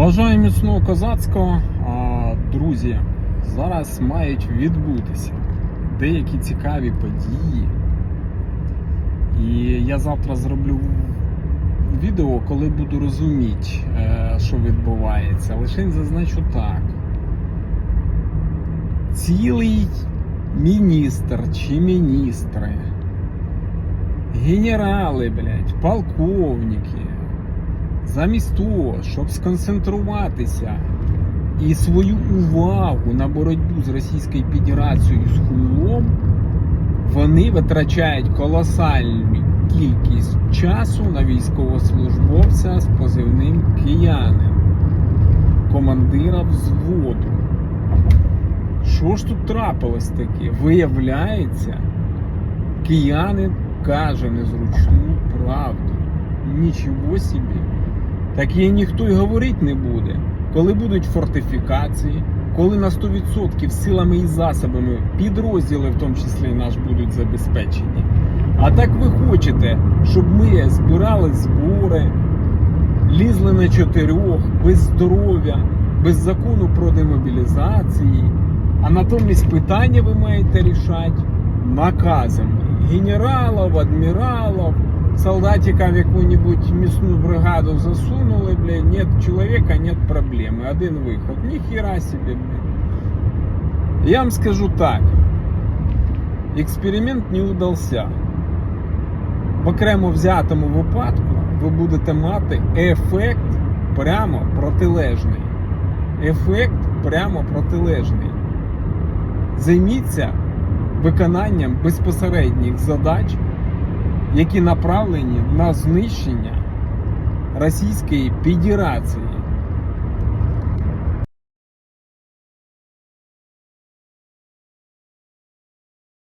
Бажаю міцного козацького. А, Друзі, зараз мають відбутися деякі цікаві події. І я завтра зроблю відео, коли буду розуміти, е, що відбувається. Лише зазначу так. Цілий міністр чи міністри, генерали, блядь, полковники, замість того, щоб сконцентруватися і свою увагу на боротьбу з Російською Федерацією з хуйлом, вони витрачають колосальну кількість часу на військовослужбовця з позивним киянин, командира взводу. Що ж тут трапилось таке? Виявляється, киянин каже незручну правду. Нічого собі. Так їй ніхто й говорити не буде. Коли будуть фортифікації, коли на 100% силами і засобами підрозділи, в тому числі наш, будуть забезпечені. А так ви хочете, щоб ми збирали збори, лізли на чотирьох, без здоров'я, без закону про демобілізації. А натомість питання ви маєте рішати наказами генералів, адміралів, солдатикам яку-нибудь мясную бригаду засунули, блядь, нет человека, нет проблемы. Один виход. Ніхіра себе, блядь. Я вам скажу так. Експеримент не удався. В окремо взятому випадку ви будете мати ефект прямо протилежний. Ефект прямо протилежний. Займіться виконанням безпосередніх задач, які направлені на знищення Російської Федерації.